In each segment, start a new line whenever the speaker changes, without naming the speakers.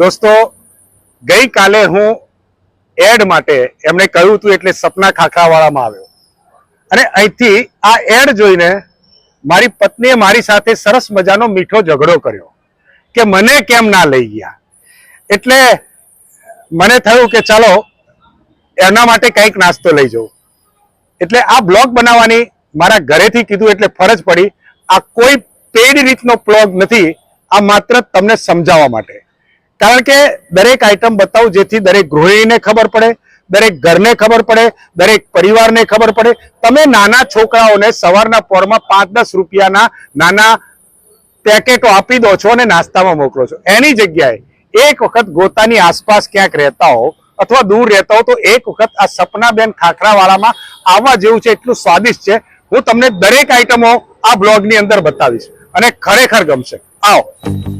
દોસ્તો, ગઈકાલે હું એડ માટે એમણે કહ્યું હતું એટલે સપના ખાખરાવાળામાં આવ્યો. અને અહીંથી આ એડ જોઈને મારી પત્નીએ મારી સાથે સરસ મજાનો મીઠો ઝઘડો કર્યો કે મને કેમ ના લઈ ગયા? એટલે મને થયું કે ચાલો એના માટે કંઈક નાસ્તો લઈ જવું એટલે આ બ્લોગ બનાવવાની મારા ઘરેથી કીધું એટલે ફરજ પડી. આ કોઈ પેડ રીતનો બ્લોગ નથી, આ માત્ર તમને સમજાવવા માટે. કારણ કે દરેક આઈટમ બતાવું જેથી દરેક ગૃહિણીને ખબર પડે, દરેક ઘરને ખબર પડે, દરેક પરિવારને ખબર પડે. તમે નાના છોકરાઓને સવારના પોરમાં પાંચ દસ રૂપિયાના નાના પેકેટો આપી દો છો અને નાસ્તામાં મોકલો છો. એની જગ્યાએ એક વખત ગોતાની આસપાસ ક્યાંક રહેતા હો અથવા દૂર રહેતા હો તો એક વખત આ સપનાબેન ખાખરાવાળામાં આવવા જેવું છે, એટલું સ્વાદિષ્ટ છે. હું તમને દરેક આઈટમો આ બ્લોગની અંદર બતાવીશ. અને ખરેખર ગમશે. આવો.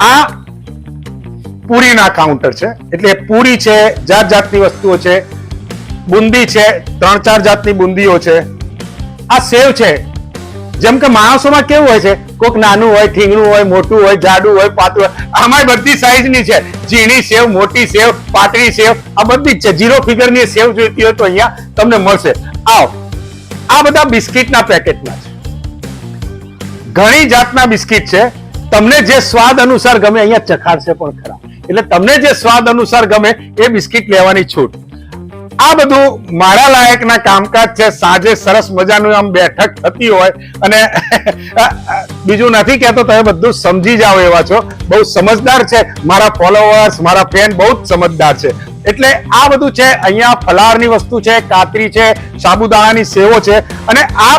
આ પૂરીના કાઉન્ટર છે. એટલે પૂરી છે જાત જાતની વસ્તુઓ છે, બુંદી છે, ત્રણ ચાર જાતની બુંદીઓ છે. આ સેવ છે. જેમ કે માણસોમાં કેવું હોય છે, કોઈક નાનું હોય ઠીંગણું હોય, મોટું હોય, જાડું હોય, પાતળું હોય આમાં બધી સાઈઝની છે. ઝીણી સેવ, મોટી સેવ, પાતળી સેવ, આ બધી જ છે. ઝીરો ફિગરની સેવ જોઈતી હોય તો અહીંયા તમને મળશે. આવો. આ બધા બિસ્કિટના પેકેટમાં છે. ઘણી જાતના બિસ્કિટ છે. તમને જે સ્વાદ અનુસાર ગમે, અહીંયા ચખાડશે પણ ખરા. એટલે તમને જે સ્વાદ અનુસાર ગમે એ બિસ્કિટ લેવાની છૂટ. આ બધું મારા લાયકના કામકાજ છે. સાંજે સરસ મજાનું આમ બેઠક થતી હોય અને બીજું નથી કહેતો, તમે બધું સમજી જાઓ એવા છો. બહુ સમજદાર છે મારા ફોલોવર્સ મારા ફેન બહુ જ સમજદાર છે. એટલે આ બધું છે, અહીંયા ફલાહારની વસ્તુ છે કાતરી છે, સાબુદાણાની સેવો છે અને આ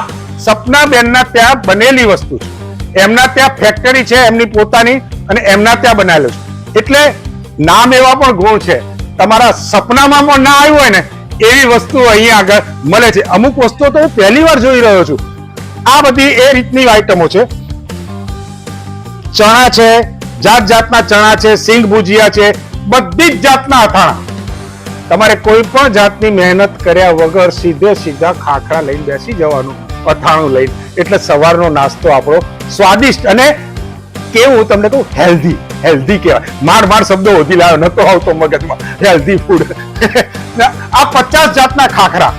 સપના બેનના ત્યાં બનેલી વસ્તુ છે. એમના ત્યાં ફેક્ટરી છે, એમની પોતાની અને એમના ત્યાં બનાવેલું છે. એટલે નામ એવા પણ ગુણ છે. તમારા સપનામાં પણ ના આવ્યું હોય ને, એવી વસ્તુ અહીંયા આગળ મળે છે. અમુક વસ્તુઓ તો હું પહેલી વાર જોઈ રહ્યો છું. આ બધી એ રીતની આઈટમો છે. ચણા છે, જાત જાતના ચણા છે, સિંગ ભુજિયા છે, બધી જ જાતના અથાણા. તમારે કોઈ પણ જાતની મહેનત કર્યા વગર સીધે સીધા ખાખરા લઈને બેસી જવાનું, અથાણું લઈને. એટલે સવારનો નાસ્તો આપણો સ્વાદિષ્ટ અને કેવું તમને કહું હેલ્ધી હેલ્ધી કહેવાય. માર માર શબ્દો ઓછી લાવ્યો નતો આવતો મગજમાં. હેલ્ધી ફૂડ આ પચાસ જાતના ખાખરા.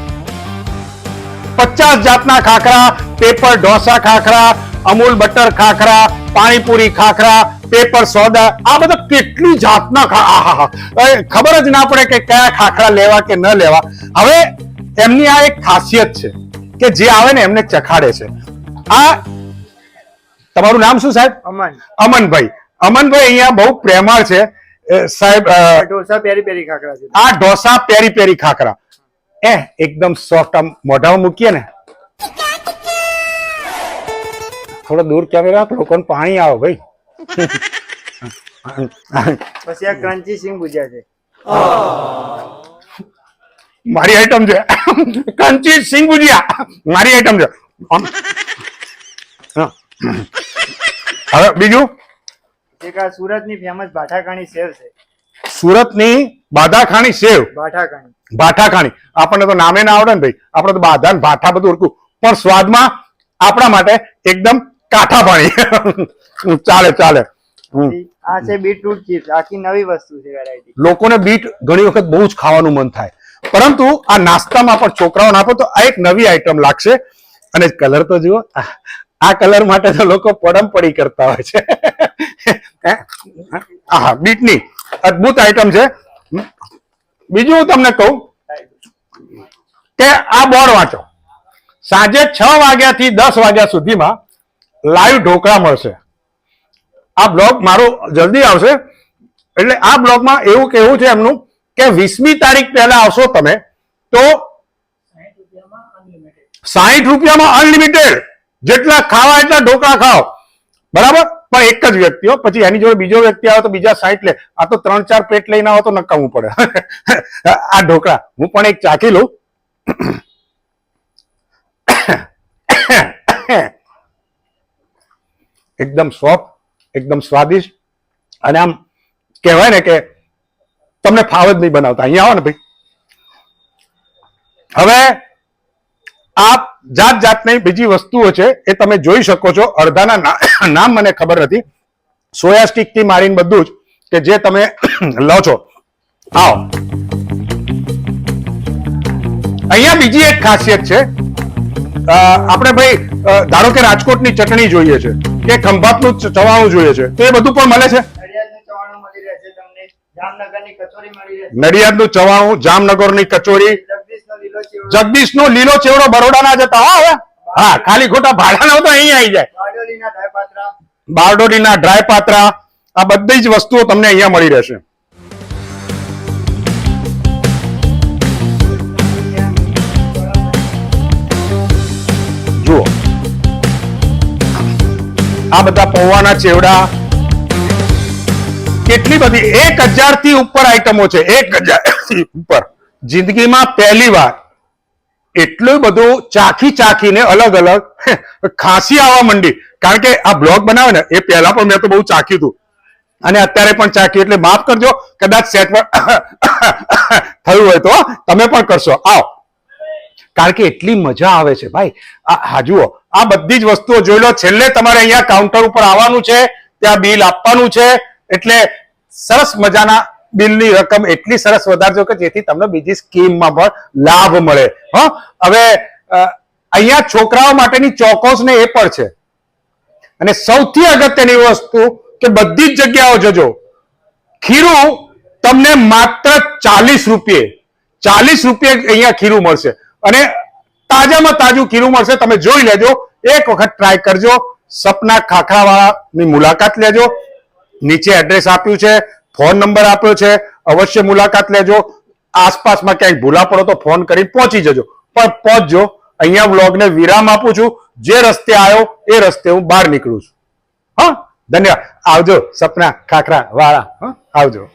પચાસ જાતના khakhra paper dosa khakhra, Amul butter khakhra, panipuri khakhra paper સોદા. આ બધા કેટલી જાતના. ખબર જ ના પડે કે કયા ખાખરા લેવા કે ન લેવા. હવે એમની આ એક ખાસિયત છે કે જે આવે ને એમને ચખાડે છે. આ તમારું નામ શું સાહેબ?
અમન.
અમનભાઈ. અમનભાઈ અહીંયા બહુ પ્રેમાળ છે. સાહેબ
ઢોસા પેરી પેરી ખાખરા છે.
આ ઢોસા પેરી પેરી ખાખરા. એ એકદમ સોફ્ટ આમ મોઢામાં મૂકીએ ને. થોડો દૂર કેમેરા રાખ લોકોને પાણી આવે ભાઈ.
પછી આ ક્રંચી સિંગ ભુજિયા છે.
મારી આઈટમ છે. ક્રંચી સિંગ ભુજિયા. મારી આઈટમ છે. હા. હવે બીજું?
સુરતની ફેમસ ભાઠાખાણી સેવ છે.
સુરતની બાધાખાણી સેવ.
ભાઠાખાણી
ભાઠાખાણી આપણને તો નામે ના આવડે ને ભાઈ. આપણે તો બાધા ને ભાઠા બધું ઓળખું પણ સ્વાદમાં આપણા માટે એકદમ કાઠા પાણી. ચાલે ચાલે.
આ છે બીટરૂટ ચિપ્સ આખી નવી વસ્તુ છે વેરાયટી
લોકોને બીટ ઘણી વખત બહુ જ ખાવાનું મન થાય. પરંતુ આ નાસ્તામાં પણ છોકરાઓને આપો તો આ એક નવી આઈટમ લાગશે. અને કલર તો જુઓ. આ કલર માટે તો લોકો પડમ પડી કરતા હોય છે. હા? બીટની અદ્ભુત આઈટમ છે. બીજું હું તમને કહું કે આ બોર્ડ વાંચો. સાંજે છ વાગ્યાથી દસ વાગ્યા સુધીમાં લાઈવ ઢોકળા મળશે. આ બ્લોગ મારો જલ્દી આવશે. એટલે આ બ્લોગમાં એવું કેવું છે એમનું કે વીસમી તારીખ પહેલા આવશો તમે તો સાહીઠ રૂપિયામાં અનલિમિટેડ જેટલા ખાવા એટલા ઢોકળા ખાઓ. બરાબર? પણ એક જ વ્યક્તિ હો. પછી એની જોડે બીજો વ્યક્તિ આવે તો બીજા સાઈઠ લે. આ તો ત્રણ ચાર પેટ લઈને આવો તો નકામું પડે. આ ઢોકળા. હું પણ એક ચાખી લઉં. એકદમ સોફ્ટ, એકદમ સ્વાદિષ્ટ. અને આમ કહેવાય ને કે તમને ફાવ જ નહીં બનાવતા. અહીંયા આવો ને ભાઈ. હવે આપ જાત જાતની બીજી વસ્તુઓ છે એ તમે જોઈ શકો છો. અડધાના નામ મને ખબર નથી. સોયા સ્ટિકથી મારીને બધું જ કે જે તમે લો છો. આવો. અહીંયા બીજી એક ખાસિયત છે. આપણે ભાઈ ધારો કે રાજકોટની ચટણી જોઈએ છે કે ખંભાતનું ચવાણું જોઈએ છે તો એ બધું પણ મળે છે?
નડિયાદનું ચવાણું જામનગરની કચોરી
કચોરી
જગદીશનો લીલો ચેવડો
બરોડા ના જતા હવે. હા ખાલી ખોટા ભાડાનો તો અહીં આવી જાય.
બારડોલી
ના ડ્રાય પાત્રા આ બધી જ વસ્તુઓ તમને અહીંયા મળી રહેશે. જુઓ. આ બધા પૌવાના ચેવડા. કેટલી બધી એક હજારથી ઉપર આઈટમો છે એક હજારથી ઉપર. જિંદગીમાં પહેલી વાર એટલું બધું ચાખી ચાખીને અલગ અલગ ખાંસી આવવા માંડી. કારણ કે આ બ્લોગ બનાવે ને, એ પહેલા પણ મેં તો બહુ ચાખ્યું હતું. અને અત્યારે પણ ચાખ્યું, એટલે માફ કરજો, કદાચ સેટ પર થયું હોય તો તમે પણ કરશો. આવો. કારણ કે એટલી મજા આવે છે ભાઈ. હા, જુઓ, આ બધી જ વસ્તુઓ જોઈ લો. છેલ્લે તમારે અહીંયા કાઉન્ટર ઉપર આવવાનું છે, ત્યાં બિલ આપવાનું છે, એટલે સરસ મજાના બિલની રકમ એટલી સરસ વધારજો કે જેથી તમને બીજી સ્કીમમાં પણ લાભ મળે. હ? હવે અહીંયા છોકરાઓ માટેની ચોકોસ ને એ પણ છે. અને સૌથી અગત્યની વસ્તુ કે બધી જ જગ્યાઓ જજો. ખીરું તમને માત્ર ચાલીસ રૂપિયે ચાલીસ રૂપિયે અહીંયા ખીરું મળશે. અને તાજામાં તાજું ખીરું મળશે, તમે જોઈ લેજો. એક વખત ટ્રાય કરજો. સપના ખાખરાવાળાની મુલાકાત લેજો. નીચે એડ્રેસ આપ્યું છે. ફોન નંબર આપ્યો છે, અવશ્ય મુલાકાત લેજો. આસપાસમાં ક્યાંય ભૂલા પડો તો ફોન કરી પહોંચી જજો. પણ પહોંચજો. અહીંયા વ્લોગને વિરામ આપું છું. જે રસ્તે આવ્યો, એ રસ્તે હું બહાર નીકળું છું. હા? ધન્યવાદ. આવજો, સપના ખાખરા વાળા હા? આવજો.